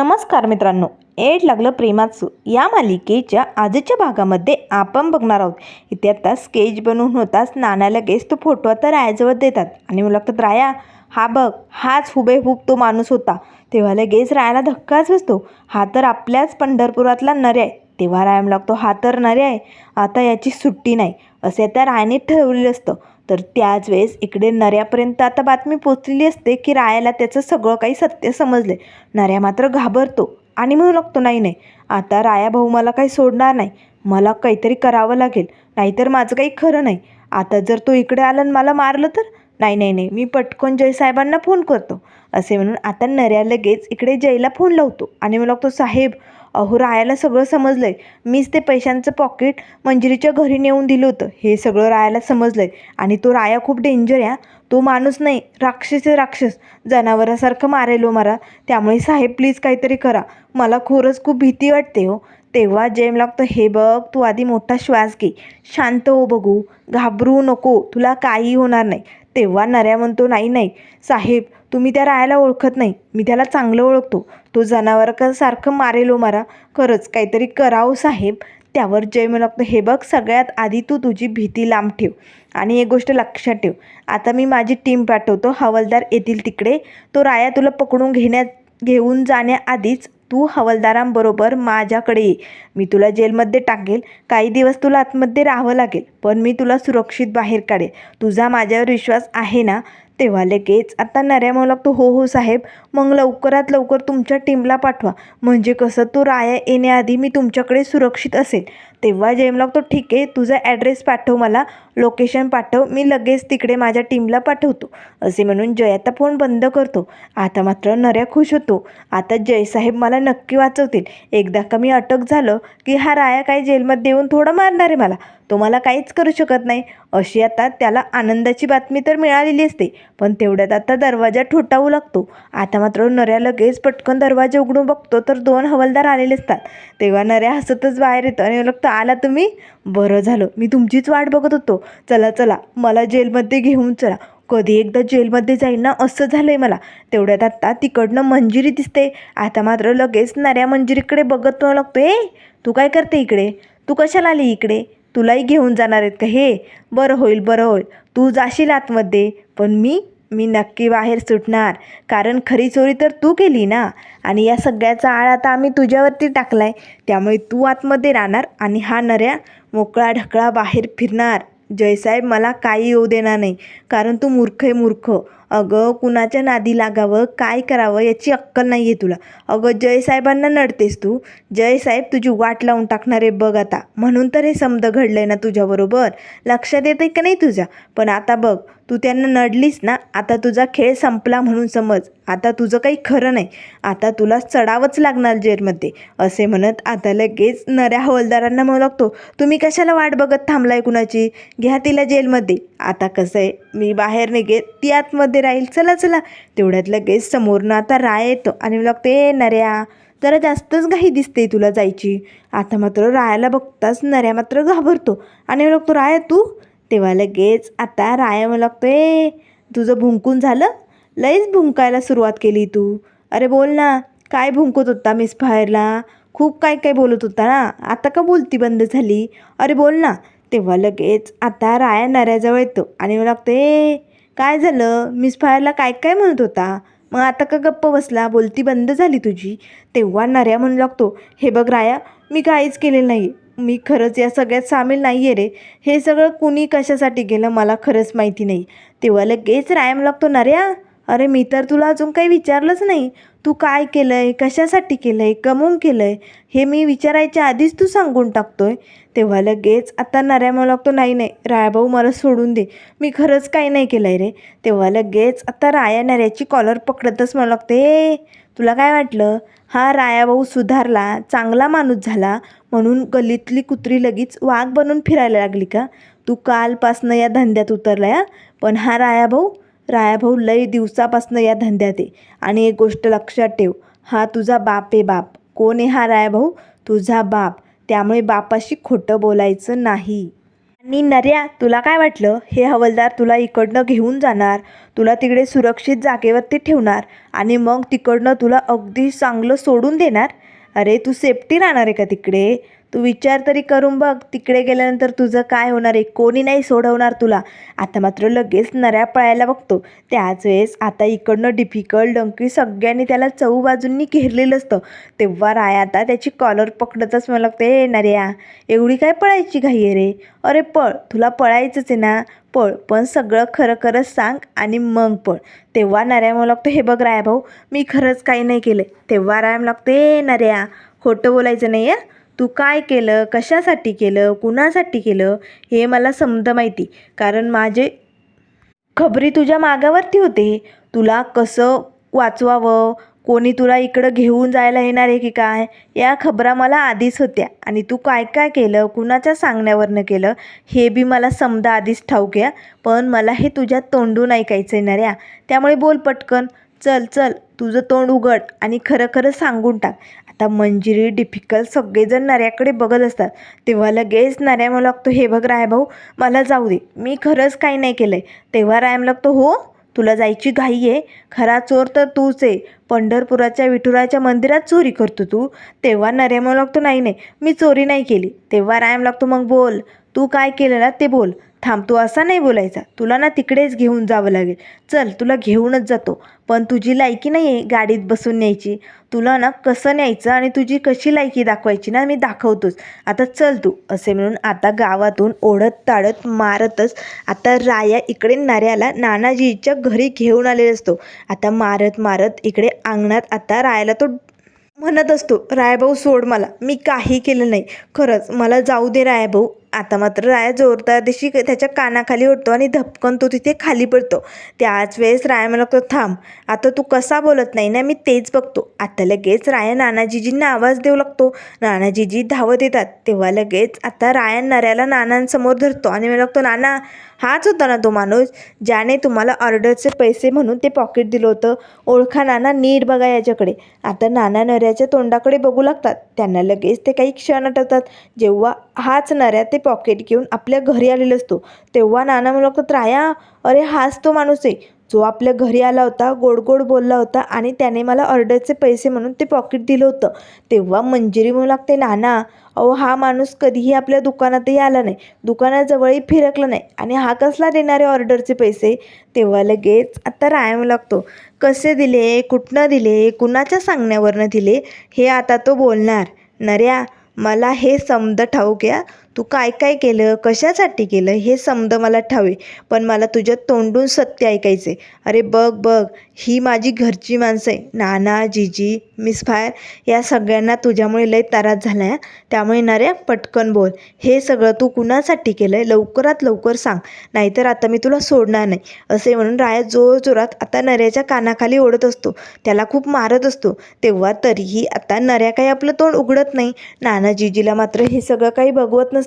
नमस्कार मित्रांनो. एड लागलं प्रेमाचं. या मालिकेच्या आजच्या भागामध्ये आपण बघणार आहोत. इथे आता स्केच बनवून होताच नाना लगेच तो फोटो आता रायाजवळ देतात. आणि मला लागतात राया हा बघ हाच हुबेहूब तो माणूस होता. तेव्हा लगेच रायाला धक्काच बसतो. हा तर आपल्याच पंढरपुरातला नरे आहे. तेव्हा राय लागतो हा तर नरे आहे. आता याची सुट्टी नाही. असे त्या रायाने ठरवलेलं असतं. तर त्याच वेळेस इकडे नऱ्यापर्यंत आता बातमी पोचलेली असते की रायाला त्याचं सगळं काही सत्य समजले नऱ्या मात्र घाबरतो आणि म्हणू लागतो नाही नाही आता राया भाऊ मला काही सोडणार नाही. मला काहीतरी करावं लागेल. नाहीतर माझं काही खरं नाही. आता जर तो इकडे आला आणि मला मारलं तर? नाही नाही नाही मी पटकन जयसाहेबांना फोन करतो. असे म्हणून आता नऱ्या लगेच इकडे जयला फोन लावतो आणि म्हणू लागतो साहेब अहो रायाला सगळं समजलं आहे मीच ते पैशांचं पॉकेट मंजिरीच्या घरी नेऊन दिलं होतं. हे सगळं रायाला समजलं आहे आणि तो राया खूप डेंजर आहे तो माणूस नाही राक्षस आहे राक्षस. जनावरासारखं मारेलो हो मारा त्यामुळे साहेब प्लीज काहीतरी करा. मला खरंच खूप भीती वाटते हो. तेव्हा जेम लागतं हे बघ तू आधी मोठा श्वास घे. शांत हो बघू. घाबरू नको. तुला काही होणार नाही. तेव्हा नऱ्या म्हणतो नाही नाही साहेब तुम्ही त्या रायाला ओळखत नाही. मी त्याला चांगलं ओळखतो. तो जनावरासारखं मारेलो मारा. खरंच काहीतरी करावं साहेब. त्यावर जय मला लागतो हे बघ सगळ्यात आधी तू तुझी भीती लांब ठेव. आणि एक गोष्ट लक्षात ठेव. आता मी माझी टीम पाठवतो. हवालदार येतील तिकडे. तो राया तुला पकडून घेण्यात घेऊन जाण्याआधीच तू हवालदारांबरोबर माझ्याकडे ये. मी तुला जेलमध्ये टाकेल काही दिवस तुला आतमध्ये राहावं लागेल पण मी तुला सुरक्षित बाहेर काढेल. तुझा माझ्यावर विश्वास आहे ना? तेव्हा लगेच आता नऱ्या म्हणू लागतो हो हो साहेब मग लवकरात लवकर तुमच्या टीमला पाठवा. म्हणजे कसं तो राया येण्याआधी मी तुमच्याकडे सुरक्षित असेल. तेव्हा जेम तो ठीक आहे तुझा ॲड्रेस पाठव मला लोकेशन पाठव मी लगेच तिकडे माझ्या टीमला पाठवतो. असे म्हणून जय आता फोन बंद करतो. आता मात्र नऱ्या खुश होतो. आता जयसाहेब मला नक्की वाचवतील. एकदा का मी अटक झालं की हा राया काही जेलमध्ये येऊन थोडं मारणार आहे मला? तो मला काहीच करू शकत नाही. अशी आता त्याला आनंदाची बातमी तर मिळालेली असते पण तेवढ्यात आता दरवाजा ठोठावू लागतो. आता मात्र नऱ्या लगेच पटकन दरवाजा उघडून बघतो तर दोन हवालदार आलेले असतात. तेव्हा नऱ्या हसतच बाहेर येतं आणि लागतं आला तुम्ही बरं झालं. मी तुमचीच वाट बघत होतो. चला चला मला जेलमध्ये घेऊन चला. कधी एकदा जेलमध्ये जाईल ना असं झालं आहे मला. तेवढ्यात आत्ता तिकडनं मंजिरी दिसते. आता मात्र लगेच नऱ्या मंजिरीकडे बघत लागतो ए तू काय करते इकडे? तू कशाला आली इकडे? तुलाही घेऊन जाणार आहेत का हे? बरं होईल बरं होईल. तू जाशील आतमध्ये. पण मी मी नक्की बाहेर सुटणार. कारण खरी चोरी तर तू केली ना? आणि या सगळ्याचा आळ आता आम्ही तुझ्यावरती टाकला आहे त्यामुळे तू आतमध्ये राहणार आणि हा नऱ्या मोकळा ढकळा बाहेर फिरणार. जयसाहेब मला काही येऊ देणार नाही. कारण तू मूर्ख आहे मूर्ख. अगं कुणाच्या नादी लागावं काय करावं याची अक्कल नाही आहे तुला. अगं जयसाहेबांना नडतेस तू. जयसाहेब तुझी वाट लावून टाकणार आहे बघ आता. म्हणून तर हे समद घडलं आहे ना तुझ्याबरोबर. लक्षात येतं का नाही तुझ्या? पण आता बघ. तू त्यांना नडलीस ना आता तुझा खेळ संपला म्हणून समज. आता तुझं काही खरं नाही. आता तुला चढावंच लागणार जेलमध्ये असे म्हणत आता लगेच नऱ्या हवालदारांना म्हणू लागतो. तुम्ही कशाला वाट बघत थांबलाय कुणाची? घ्या तिला जेलमध्ये. आता कसं आहे मी बाहेर निघेल ती आतमध्ये राहील. चला चला. तेवढ्यात लगेच समोरनं आता राय येतो आणि मला लागतो ए नऱ्या जरा जास्तच घाई दिसते तुला जायची. आता मात्र रायाला बघताच नऱ्या मात्र घाबरतो. आणि मी लागतो राया तू तेव्हा लगेच आता राया मला लागतो ए तुझं भुंकून झालं? लईच भुंकायला सुरुवात केली तू. अरे बोल ना काय भुंकत होता मिस फायरला खूप काय काय बोलत होता ना? आता का बोलती बंद झाली? अरे बोल ना. तेव्हा लगेच आता राया नऱ्याजवळ येतो आणि मला लागतं ए काय झालं? मिस फायरला काय काय म्हणत होता? मग आता का गप्प बसला? बोलती बंद झाली तुझी? तेव्हा नऱ्या म्हणू लागतो हे बघ राया मी काहीच केलेलं नाही मी खरंच या सगळ्यात सामील नाही आहे रे. हे सगळं कुणी कशासाठी केलं मला खरंच माहिती नाही. तेव्हा लगेच रायम लागतो नऱ्या अरे मी तर तुला अजून काही विचारलंच नाही. तू काय केलं आहे कशासाठी केलं आहे कमवून केलं आहे हे मी विचारायच्या आधीच तू सांगून टाकतो आहे तेव्हा लगेच आता नऱ्या म्हणू लागतो नाही नाही रायाभाऊ मला सोडून दे. मी खरंच काही नाही केलं आहे रे. तेव्हा लगेच आता राया नऱ्याची कॉलर पकडतच म्हणू लागते तुला काय वाटलं? हा रायाभाऊ सुधारला चांगला माणूस झाला म्हणून गल्लीतली कुत्री लगेच वाघ बनून फिरायला लागली का? तू कालपासनं या धंद्यात उतरला या पण हा रायाभाऊ रायाभाऊ लय दिवसापासनं या धंद्यात आहे. आणि एक गोष्ट लक्षात ठेव हा तुझा बाप आहे बाप. कोण आहे हा रायाभाऊ तुझा बाप. त्यामुळे बापाशी खोटं बोलायचं नाही. आणि नऱ्या तुला काय वाटलं? हे हवलदार तुला इकडनं घेऊन जाणार तुला तिकडे सुरक्षित जागेवरती ठेवणार आणि मग तिकडनं तुला अगदी चांगलं सोडून देणार? अरे तू सेफ्टी राहणार आहे का तिकडे? तू विचार तरी करून बघ तिकडे गेल्यानंतर तुझं काय होणार आहे? कोणी नाही सोडवणार तुला. आता मात्र लगेच नऱ्या पळायला बघतो. त्याच वेळेस आता इकडनं डिफिकल्ट डंकी सगळ्यांनी त्याला चहू बाजूंनी घेरलेलं असतं. तेव्हा राया आता त्याची कॉलर पकडतच मला लागते ए नऱ्या एवढी काय पळायची घाई आहे रे? अरे पळ तुला पळायचंच आहे ना? पळ पण सगळं खरं खरंच सांग आणि मग पळ. तेव्हा नऱ्या मला लागतो हे बघ राया भाऊ मी खरंच काही नाही केलं तेव्हा राया मला लागते ए नऱ्या खोटं बोलायचं नाही आहे तू काय केलं कशासाठी केलं कुणासाठी केलं हे मला समजा माहिती. कारण माझे खबरी तुझ्या मागावरती होते. तुला कसं वाचवावं? कोणी तुला इकडं घेऊन जायला येणार आहे की काय? या खबरा मला आधीच होत्या. आणि तू काय काय केलं कुणाच्या सांगण्यावरनं केलं हे बी मला समजा आधीच ठाऊक आहे. पण मला हे तुझ्या तोंडून ऐकायचं आहे या त्यामुळे बोल पटकन. चल चल तुझं तोंड उघड आणि खरं खरं सांगून टाक. आता मंजिरी डिफिकल्ट सगळेजण नऱ्याकडे बघत असतात. तेव्हा लगेच नऱ्या मला लागतो हे बघ राय भाऊ मला जाऊ दे. मी खरंच काही नाही केलं आहे तेव्हा रायम लागतो हो तुला जायची घाई आहे. खरा चोर तर तूच आहे. पंढरपुराच्या विठुराच्या मंदिरात चोरी करतो तू. तेव्हा नऱ्या मला लागतो नाही नाही. मी चोरी नाही केली. तेव्हा रायम लागतो मग बोल. तू काय केलं ना ते बोल. थांब तू असा नाही बोलायचा. तुला ना तिकडेच घेऊन जावं लागेल. चल तुला घेऊनच जातो. पण तुझी लायकी नाही आहे गाडीत बसून न्यायची. तुला ना कसं न्यायचं आणि तुझी कशी लायकी दाखवायची ना मी दाखवतोच. आता चल तू असे म्हणून आता गावातून ओढत ताडत मारतच आता राया इकडे नाऱ्याला नानाजीच्या घरी घेऊन आलेला असतो. आता मारत मारत इकडे अंगणात आता रायाला तो म्हणत असतो रायभाऊ सोड मला. मी काही केलं नाही. खरंच मला जाऊ दे रायभाऊ. आता मात्र राया जोरदार दिशी त्याच्या कानाखाली उठतो आणि धपकन तो तिथे खाली पडतो. त्याच वेळेस राया मला म्हणतो थांब आता तू कसा बोलत नाही ना मी तेच बघतो. आता लगेच राया नानाजीजींना आवाज देऊ लागतो. नानाजीजी धावत येतात. तेव्हा लगेच आता राया नऱ्याला नानांसमोर धरतो आणि मला लागतो नाना हाच होता ना तो माणूस ज्याने तुम्हाला ऑर्डरचे पैसे म्हणून ते पॉकेट दिलं होतं. ओळखा नाना नीट बघा याच्याकडे. आता नाना नऱ्याच्या तोंडाकडे बघू लागतात. त्यांना लगेच ते काही क्षण आठवतात. जेव्हा हाच नऱ्या ते पॉकेट घेऊन आपल्या घरी आलेला असतो. तेव्हा नाना मला लागतात राया अरे हाच तो माणूस आहे. जो आपल्या घरी आला होता गोड गोड बोलला होता आणि त्याने मला ऑर्डरचे पैसे म्हणून ते पॉकेट दिलं होतं. तेव्हा मंजिरी म्हणू लागते नाना अहो हा माणूस कधीही आपल्या दुकानातही आला नाही. दुकानाजवळही फिरकला नाही आणि हा कसला देणारे ऑर्डरचे पैसे? तेव्हा लगेच आता रायम लागतो कसे दिले? कुठनं दिले? कुणाच्या सांगण्यावरनं दिले? हे आता तो बोलणार. नऱ्या मला हे समद ठाऊक या तू काय काय केलं कशासाठी केलं हे समद मला ठावे पण मला तुझ्या तोंडून सत्य ऐकायचे अरे बघ बघ ही माझी घरची माणसं आहे. नाना जीजी मिस फायर या सगळ्यांना तुझ्यामुळे लय त्रास झाला आहे त्यामुळे नऱ्या पटकन बोल. हे सगळं तू कुणासाठी केलं आहे लवकरात लवकर सांग. नाहीतर आता मी तुला सोडणार नाही. असे म्हणून राया जोर जोरात आता नऱ्याच्या कानाखाली ओढत असतो. त्याला खूप मारत असतो. तेव्हा तरीही आता नऱ्या काही आपलं तोंड उघडत नाही. नाना जीजीला मात्र हे सगळं काही बघवत नसतं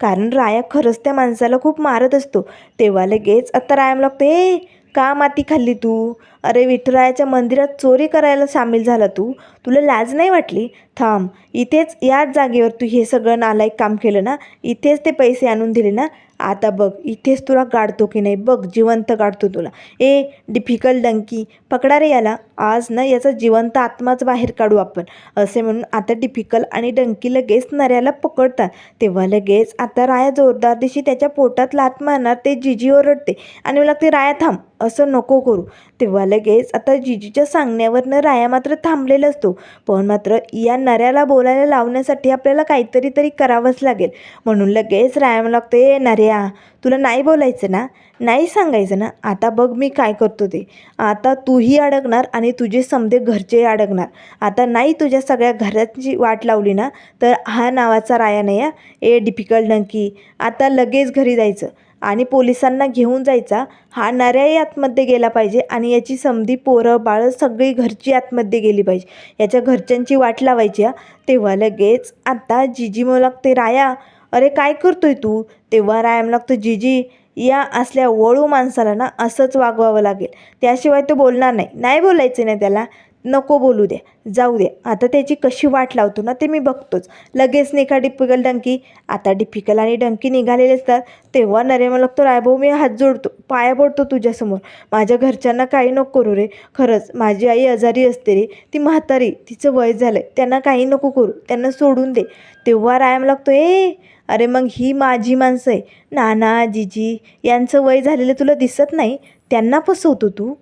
कारण राया खरंच त्या माणसाला खूप मारत असतो. तेव्हा लगेच आत्ता रायाम लागतो ए का माती खाल्ली तू? अरे विठुरायाच्या मंदिरात चोरी करायला सामील झाला तू? तुला लाज नाही वाटली? थांब इथेच याच जागेवर तू हे सगळं नालायक काम केलं ना? इथेच ते पैसे आणून दिले ना? आता बघ इथेच तुला गाडतो की नाही? बघ जिवंत गाडतो तुला. ए डिफिकल्ट डंकी पकडा रे याला. आज ना याचा जिवंत आत्माच बाहेर काढू आपण. असे म्हणून आता डिफिकल आणि डंकी लगेच नऱ्याला पकडतात. तेव्हा लगेच आता राया जोरदार दिशी त्याच्या पोटात लात मारणार ते जिजी ओरडते. आणि मला ते राया थांब. असं नको करू. तेव्हा लगेच आता जिजीच्या सांगण्यावरनं राया मात्र थांबलेला असतो. पण मात्र या नऱ्याला बोलायला लावण्यासाठी आपल्याला काहीतरी तरी करावंच लागेल. म्हणून लगेच राया मला ए नऱ्या तुला नाही बोलायचं ना? नाही सांगायचं ना? आता बघ मी काय करतो ते. आता तूही अडकणार आणि तुझे समधे घरचे अडकणार. आता नाही तुझ्या सगळ्या घराची वाट लावली ना तर हा नावाचा राया नाही ए डिफिकल्ट नंकी आता लगेच घरी जायचं. आणि पोलिसांना घेऊन जायचा. हा नऱ्याही आतमध्ये गेला पाहिजे आणि याची समधी पोरं बाळं सगळी घरची आतमध्ये गेली पाहिजे. याच्या घरच्यांची वाट लावायची तेव्हा लगेच आता जिजी मग लागते राया अरे काय करतोय तू? तेव्हा रायाम लागतो जिजी या असल्या वळू माणसाला ना असंच वागवावं लागेल. त्याशिवाय तो बोलणार नाही. नाही बोलायचं नाही त्याला. नको बोलू द्या जाऊ द्या आता त्याची कशी वाट लावतो ना ते मी बघतोच. लगेच निघा डिपिकल डंकी. आता डिपिकल आणि डंकी निघालेले असतात तेव्हा नरेमा लागतो रायभाऊ मी हात जोडतो पाया पडतो तुझ्यासमोर. माझ्या घरच्यांना काही नको करू रे. खरंच माझी आई आजारी असते रे. ती म्हातारी तिचं वय झालं आहे त्यांना काही नको करू. त्यांना सोडून दे. तेव्हा रायम लागतो ए अरे मग ही माझी माणसं आहे. नाना जिजी यांचं वय झालेलं तुला दिसत नाही? त्यांना फसवतो तू.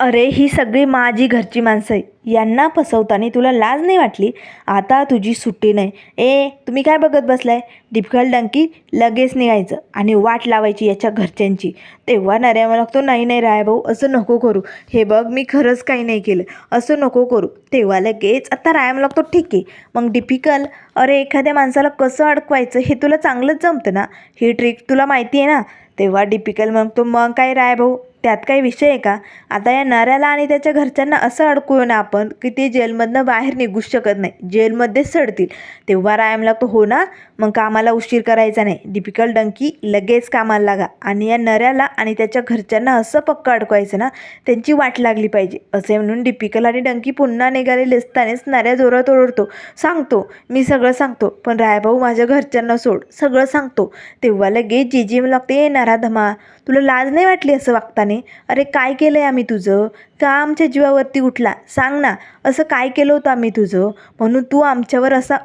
अरे ही सगळी माझी घरची माणसं आहे यांना फसवताना तुला लाज नाही वाटली? आता तुझी सुट्टी नाही. ए तुम्ही काय बघत बसलाय? डिफिकल्ट डंकी लगेच निघायचं आणि वाट लावायची याच्या घरच्यांची. तेव्हा नऱ्या मला लागतो नाही नाही राय भाऊ असं नको करू. हे बघ मी खरंच काही नाही केलं. असं नको करू. तेव्हा लगेच आता रायम लागतो ठीक आहे. मग डिफिकल अरे एखाद्या माणसाला कसं अडकवायचं? हे तुला चांगलंच जमतं ना. ही ट्रिक तुला माहिती आहे ना? तेव्हा डिपिकल म्हणतो मग काय राय भाऊ? त्यात काही विषय आहे का? आता या नऱ्याला आणि त्याच्या घरच्यांना असं अडकू ना आपण की ते जेलमधनं बाहेर निघूच शकत नाही. जेलमध्येच सडतील. तेव्हा रायम लागतो हो ना? मग कामाला उशीर करायचा नाही. डिपिकल डंकी लगेच कामाला लागा. आणि या नऱ्याला आणि त्याच्या घरच्यांना असं पक्क अडकवायचं ना त्यांची वाट लागली पाहिजे. असे म्हणून डिपिकल आणि डंकी पुन्हा निघालेले असतानाच नऱ्या जोरात ओरडतो. सांगतो. मी सगळं सांगतो. पण रायभाऊ माझ्या घरच्यांना सोड. सगळं सांगतो. तेव्हा लगेच जिजी लागते "ए नराधमा तुला लाज नाही वाटली असं वागताने? अरे काय केलं आहे आम्ही तुझं? का आमच्या जीवावरती उठला? सांग ना असं काय केलं होतं आम्ही तुझं? म्हणून तू आमच्यावर असा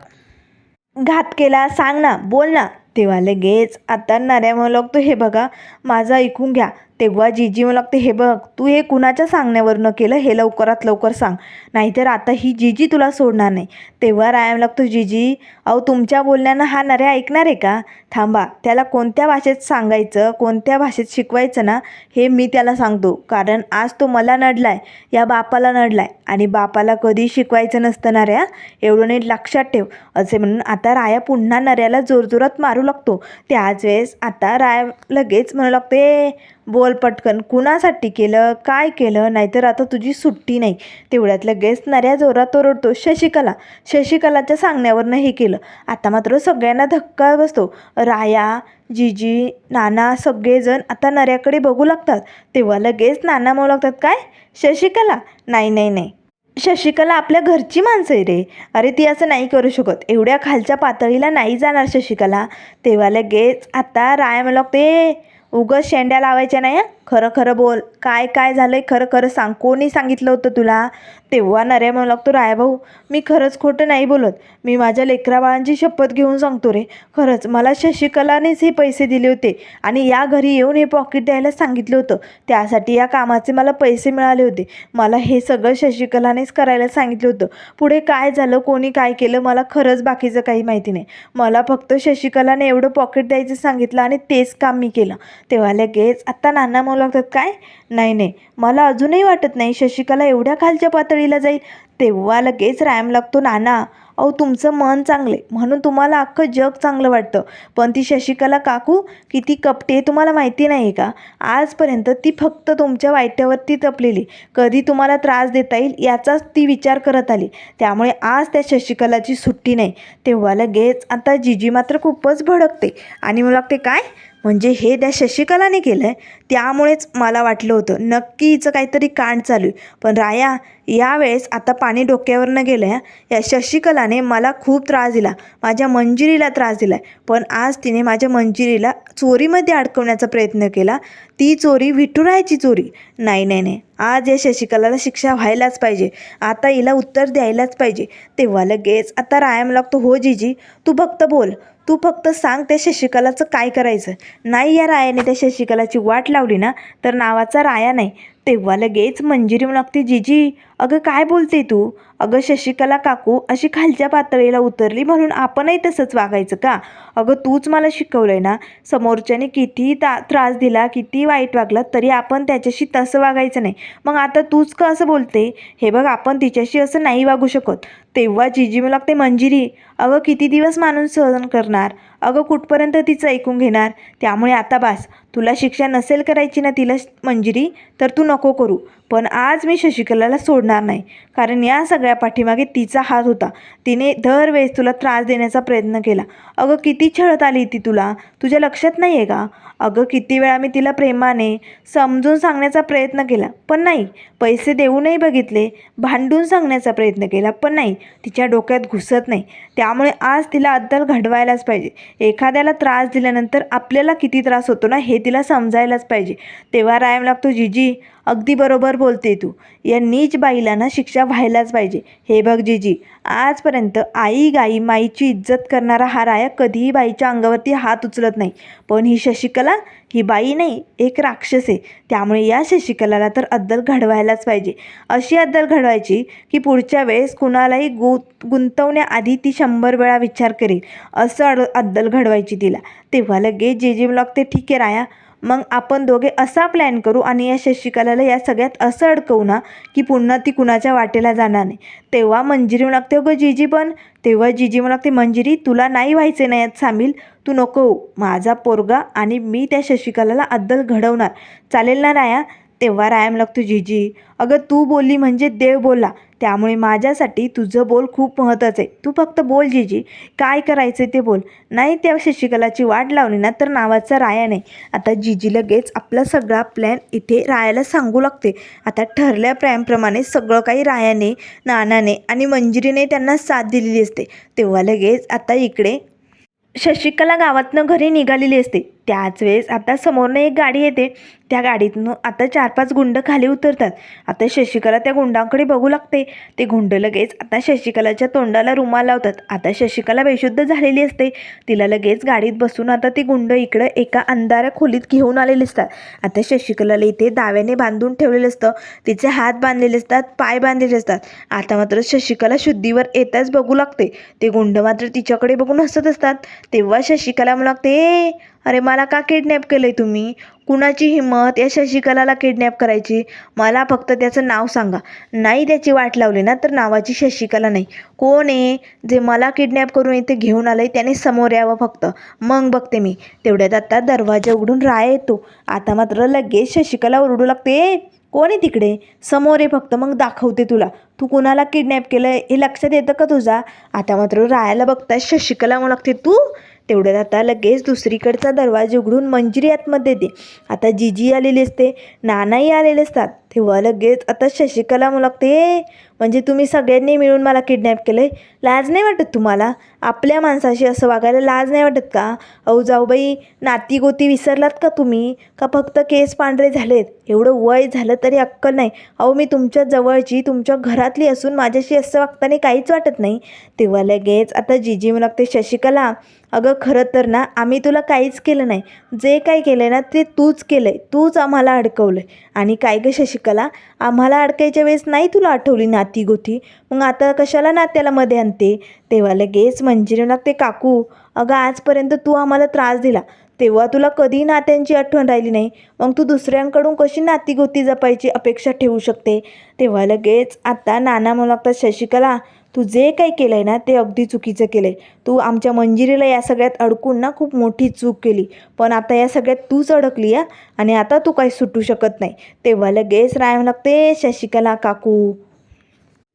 घात केला. सांग ना बोल ना. तेव्हा लगेच आता नऱ्या म्हणू लागतो हे बघा माझं ऐकून घ्या. तेव्हा जीजी मला लागते हे बघ तू हे कुणाच्या सांगण्यावरनं केलं? हे लवकरात लवकर सांग. नाहीतर आता ही जीजी तुला सोडणार नाही. तेव्हा रायम लागतो जीजी अहो तुमच्या बोलण्यानं हा नऱ्या ऐकणार आहे का? थांबा त्याला कोणत्या भाषेत सांगायचं कोणत्या भाषेत शिकवायचं ना हे मी त्याला सांगतो. कारण आज तो मला नडलाय या बापाला नडलाय. आणि बापाला कधी शिकवायचं नसतं नऱ्या एवढं नीट लक्षात ठेव. असे म्हणून आता राया पुन्हा नऱ्याला जोरजोरात मारू लागतो. त्याच वेळेस आता राय लगेच म्हणू लागतो ए बोल पटकन. कुणासाठी केलं? काय केलं? नाहीतर आता तुझी सुट्टी नाही. तेवढ्यात लगेच नऱ्या जोरात ओरडतो. शशिकला. शशिकलाच्या सांगण्यावरनं हे केलं. आता मात्र सगळ्यांना धक्का बसतो. राया जिजी नाना सगळेजण आता नऱ्याकडे बघू लागतात. तेव्हा लगेच नाना म्हणू लागतात काय? शशिकला? नाही नाही नाही. शशिकला आपल्या घरची माणसं आहे रे. अरे ती असं नाही करू शकत. एवढ्या खालच्या पातळीला नाही जाणार शशिकला. तेव्हा लगेच आता राय मला लागते उगाच शेंड्या लावायच्या नाही हं? खरं खरं बोल. काय काय झालं आहे खरं खरं सांग. कोणी सांगितलं होतं तुला? तेव्हा नऱ्या म्हणू लागतो रायभाऊ मी खरंच खोटं नाही बोलत. मी माझ्या लेकरा बाळांची शपथ घेऊन सांगतो रे. खरंच मला शशिकलानेच हे पैसे दिले होते आणि या घरी येऊन हे पॉकेट द्यायला सांगितलं होतं. त्यासाठी या कामाचे मला पैसे मिळाले होते. मला हे सगळं शशिकलानेच करायला सांगितलं होतं. पुढे काय झालं कोणी काय केलं मला खरंच बाकीचं काही माहिती नाही. मला फक्त शशिकलाने एवढं पॉकेट द्यायचं सांगितलं आणि तेच काम मी केलं. तेव्हा लगेच आत्ता नाना म्हणू लागतात काय? नाही नाही. मला अजूनही वाटत नाही शशिकला एवढ्या खालच्या पातळीला जाईल. तेव्हा लगेच रॅम लागतो नाना. अहो तुमचं मन चांगले म्हणून तुम्हाला अख्खं जग चांगलं वाटतं. पण ती शशिकला काकू किती कपटे आहे तुम्हाला माहिती नाही आहे का? आजपर्यंत ती फक्त तुमच्या वाईट्यावरती तपलेली. कधी तुम्हाला त्रास देता येईल याचाच ती विचार करत आली. त्यामुळे आज त्या शशिकलाची सुट्टी नाही. तेव्हा लगेच आता जीजी मात्र खूपच भडकते. आणि मला वाटते काय? म्हणजे हे त्या शशिकलाने केलं आहे त्यामुळेच मला वाटलं होतं. नक्की हिचं काहीतरी कांड चालू आहे. पण राया यावेळेस आता पाणी डोक्यावरनं गेलं आहे या शशिकलाने मला खूप त्रास दिला. माझ्या मंजिरीला त्रास दिला आहे पण आज तिने माझ्या मंजिरीला चोरीमध्ये अडकवण्याचा प्रयत्न केला. ती चोरी विठुरायाची चोरी. नाही नाही नाही. आज या शशिकलाला शिक्षा व्हायलाच पाहिजे. आता हिला उत्तर द्यायलाच पाहिजे. तेव्हा लगेच आता रायाम लागतो हो जीजी तू फक्त बोल. तू फक्त सांग त्या शशिकलाचं काय करायचं. नाही या रायाने त्या शशिकलाची वाट लावली ना तर नावाचा राया नाही. तेव्हा लगेच मंजिरी लागते जीजी अगं काय बोलते तू? अगं शशिकला काकू अशी खालच्या पातळीला उतरली म्हणून आपणही तसंच वागायचं का? अगं तूच मला शिकवलं आहे ना समोरच्याने किती ता त्रास दिला किती वाईट वागला तरी आपण त्याच्याशी तसं वागायचं नाही. मग आता तूच का असं बोलते? हे बघ आपण तिच्याशी असं नाही वागू शकत. तेव्हा जिजी मला लागते मंजिरी अगं किती दिवस माणूस सहन करणार? अगं कुठपर्यंत तिचं ऐकून घेणार? त्यामुळे आता बास. तुला शिक्षा नसेल करायची ना तिला मंजिरी तर तू नको करू. पण आज मी शशिकलाला सोडणार नाही. कारण या सगळ्या पाठीमागे तिचा हात होता. तिने दरवेळेस तुला त्रास देण्याचा प्रयत्न केला. अगं किती छळत आली ती तुला? तुझ्या लक्षात नाही आहे का? अगं किती वेळा मी तिला प्रेमाने समजून सांगण्याचा प्रयत्न केला पण नाही. पैसे देऊनही बघितले भांडून सांगण्याचा प्रयत्न केला पण नाही. तिच्या डोक्यात घुसत नाही. त्यामुळे आज तिला अद्दल घडवायलाच पाहिजे. एखाद्याला त्रास दिल्यानंतर आपल्याला किती त्रास होतो ना हे तिला समजायलाच पाहिजे. तेव्हा रायम लागतो जीजी अगदी बरोबर बोलते तू. या नीच बाईला ना शिक्षा व्हायलाच पाहिजे. हे बघ जीजी आजपर्यंत आई गाई माईची इज्जत करणारा हा राया कधीही बाईच्या अंगावरती हात उचलत नाही. पण ही शशिकला ही बाई नाही एक राक्षस आहे. त्यामुळे या शशिकलाला तर अद्दल घडवायलाच पाहिजे. अशी अद्दल घडवायची की पुढच्या वेळेस कुणालाही गु गुंतवण्याआधी ती शंभर वेळा विचार करेल. असं अड अद्दल घडवायची तिला. तेव्हा लगेच जे जे लागते ठीक आहे राया. मग आपण दोघे असा प्लॅन करू आणि या शशिकलाला या सगळ्यात असं अडकवू ना की पुन्हा ती कुणाच्या वाटेला जाणार नाही. तेव्हा मंजिरी म्हणू लागते अगं जीजी पण तेव्हा जीजी म्हणू लागते मंजिरी तुला नाही व्हायचे नाही यात सामील? तू नको माझा पोरगा आणि मी त्या शशिकलाला अद्दल घडवणार. चालेल ना राया? तेव्हा रायाम लागतो जीजी. अगं तू बोलली म्हणजे देव बोलला. त्यामुळे माझ्यासाठी तुझं बोल खूप महत्त्वाचं आहे. तू फक्त बोल जीजी. काय करायचं ते बोल. नाही त्या शशिकलाची वाट लावली ना तर नावाचा राया नाही. आता जीजी लगेच आपला सगळा प्लॅन इथे रायाला सांगू लागते. आता ठरल्या प्लॅनप्रमाणे सगळं काही रायाने नानाने आणि मंजिरीने त्यांना साथ दिलेली असते. तेव्हा लगेच आता इकडे शशिकला गावातनं घरी निघालेली असते. त्याच वेळेस आता समोरनं एक गाडी येते. त्या गाडीतनं आता चार पाच गुंड खाली उतरतात. आता शशिकला त्या गुंडांकडे बघू लागते. ते गुंड लगेच आता शशिकलाच्या तोंडाला रुमाल लावतात. आता शशिकला बेशुद्ध झालेली असते. तिला लगेच गाडीत बसून आता ती गुंड इकडं एका अंधाऱ्या खोलीत घेऊन आलेले असतात. आता शशिकलाला इथे दाव्याने बांधून ठेवलेलं असतं. तिचे हात बांधलेले असतात पाय बांधलेले असतात. आता मात्र शशिकला शुद्धीवर येताच बघू लागते. ते गुंड मात्र तिच्याकडे बघून हसत असतात. तेव्हा शशिकला म्हणू लागते अरे मला का किडनॅप केलं आहे तुम्ही? कुणाची हिंमत या शशिकलाला किडनॅप करायची? मला फक्त त्याचं नाव सांगा. नाही त्याची वाट लावली ना तर नावाची शशिकला नाही. कोण आहे? जे मला किडनॅप करून इथे घेऊन आलं आहे त्याने समोर यावं फक्त. मग बघते मी. तेवढ्यात आता दरवाजा उघडून राय येतो. आता मात्र लगेच शशिकला ओरडू लागते. कोण आहे तिकडे? समोर आहे फक्त मग दाखवते तुला. तू कुणाला किडनॅप केलं हे लक्षात येतं का तुझा? आता मात्र रायाला बघताय शशिकला म्हणू लागते. तू? तेवढ्यात आता लगेच दुसरीकडचा दरवाजा उघडून मंजिरी आतमध्ये येते आता जीजी आलेली असते नानाही आलेले असतात. तेव्हा लगेच. आता शशिकला म्हणू लागते म्हणजे तुम्ही सगळ्यांनी मिळून मला किडनॅप केलं आहे लाज नाही वाटत तुम्हाला? आपल्या माणसाशी असं वागायला लाज नाही वाटत का? अहो जाऊबाई नाती गोती विसरलात का तुम्ही? का फक्त केस पांढरे झालेत? एवढं वय झालं तरी अक्कल नाही. अहो मी तुमच्या जवळची तुमच्या घरातली असून माझ्याशी असं वागताना काहीच वाटत नाही. तेव्हा लगेच आता जीजी म्हणू लागते शशिकला अगं खरं तर ना आम्ही तुला काहीच केलं नाही. जे काही केलं आहे ना ते तूच केलं आहे तूच आम्हाला अडकवलं आहे आणि काय गं शशिकला आम्हाला अडकायच्या वेळेस नाही तुला आठवली नाती गोती? मग आता कशाला नात्याला मध्ये आणते? तेव्हा लगेच मंजिरी लागते काकू अगं आजपर्यंत तू आम्हाला त्रास दिला. तेव्हा तुला कधी नात्यांची आठवण राहिली नाही. मग तू दुसऱ्यांकडून कशी नाती गोती जपायची अपेक्षा ठेवू शकते? तेव्हा लगेच आता नाना म्हणू लागतात शशिकला तू जे काही केलं आहे ना ते अगदी चुकीचं केलं आहे तू आमच्या मंजिरीला या सगळ्यात अडकून ना खूप मोठी चूक केली. पण आता या सगळ्यात तूच अडकली या आणि आता तू काही सुटू शकत नाही. तेव्हा लगेच राय लागते शशिकला काकू.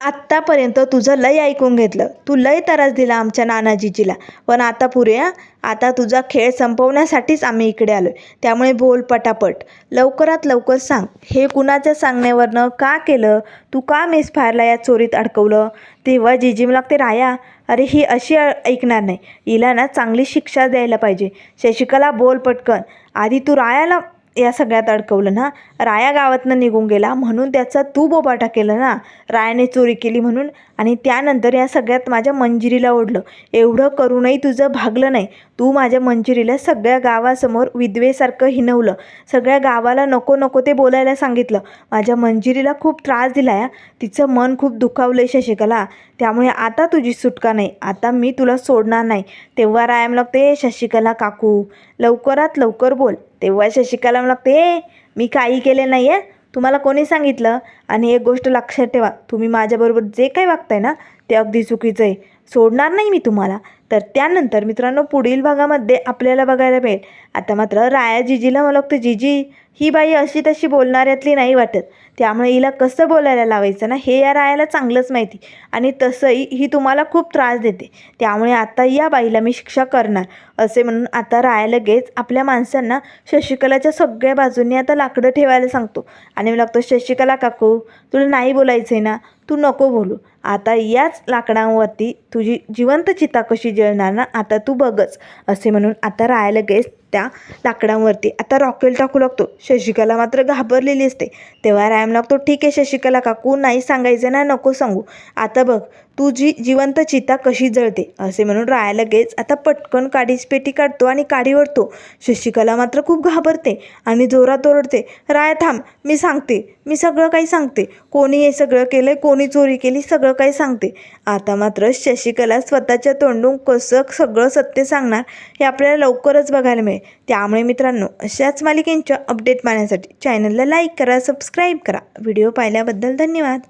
आत्तापर्यंत तुझं लय ऐकून घेतलं. तू लय त्रास दिला आमच्या नानाजीजीला. पण आता पुऱ्या आता तुझा खेळ संपवण्यासाठीच आम्ही इकडे आलो त्यामुळे बोल पटापट. लवकरात लवकर सांग. हे कुणाच्या सांगण्यावरनं का केलं? तू का मिसफायरला या चोरीत अडकवलं? तेव्हा जिजीम लागते राया अरे ही अशी ऐकणार नाही. हिला ना चांगली शिक्षा द्यायला पाहिजे. शशिकला बोल पटकन. आधी तू रायाला या सगळ्यात अडकवलं ना? राया गावातनं निघून गेला म्हणून त्याचा तू बोबाटा केलं ना? रायाने चोरी केली म्हणून आणि त्यानंतर या सगळ्यात माझ्या मंजिरीला ओढलं. एवढं करूनही तुझं भागलं नाही. तू माझ्या मंजिरीला सगळ्या गावासमोर विधवेसारखं हिनवलं सगळ्या गावाला नको नको ते बोलायला सांगितलं. माझ्या मंजिरीला खूप त्रास दिला या तिचं मन खूप दुखावलं आहे शशिकला. त्यामुळे आता तुझी सुटका नाही. आता मी तुला सोडणार नाही. तेव्हा रायम लागते शशिकला काकू लवकरात लवकर बोल. तेव्हा शशिकला लागते मी काही केले नाही आहे तुम्हाला कोणी सांगितलं? आणि एक गोष्ट लक्षात ठेवा. तुम्ही माझ्याबरोबर जे काही वागताय ना ते अगदी चुकीचं आहे. सोडणार नाही मी तुम्हाला. तर त्यानंतर मित्रांनो पुढील भागामध्ये आपल्याला बघायला मिळेल. आता मात्र राया जिजीला मला वाटतं जिजी ही बाई अशी तशी बोलणाऱ्यातली नाही वाटत. त्यामुळे हिला कसं बोलायला लावायचं ना हे या रायाला चांगलंच माहिती. आणि तसंही ही तुम्हाला खूप त्रास देते. त्यामुळे आता या बाईला मी शिक्षा करणार. असे म्हणून आता राया लगेच आपल्या माणसांना शशिकलाच्या सगळ्या बाजूंनी आता लाकडं ठेवायला सांगतो. आणि मला लागतो शशिकला काकू तुला नाही बोलायचं आहे ना तू नको बोलू. आता याच लाकडांवरती तुझी जिवंत चिता कशी जळणार ना आता तू बघच. असे म्हणून आता राया लगेच त्या लाकडांवरती आता रॉकेल टाकू लागतो. शशिकला मात्र घाबरलेली असते. तेव्हा रायम लागतो ठीक आहे शशिकला काकू नाही सांगायचं ना नको सांगू. आता बघ तुझी जिवंत चिता कशी जळते? असे म्हणून राया लगेच आता पटकन काडीच पेटी काढतो आणि काडी ओढतो. शशिकला मात्र खूप घाबरते आणि जोरात ओरडते राया थांब मी सांगते मी सगळं काही सांगते. कोणी हे सगळं केलं कोणी चोरी केली सगळं काही सांगते. आता मात्र शशिकला स्वतःच्या तोंडून कसं सगळं सत्य सांगणार हे आपल्याला लवकरच बघायला मिळेल. त्यामुळे मित्रांनो अशाच मालिकेंच्या अपडेट पाहण्यासाठी चॅनलला लाईक करा सबस्क्राईब करा. व्हिडिओ पाहिल्याबद्दल धन्यवाद.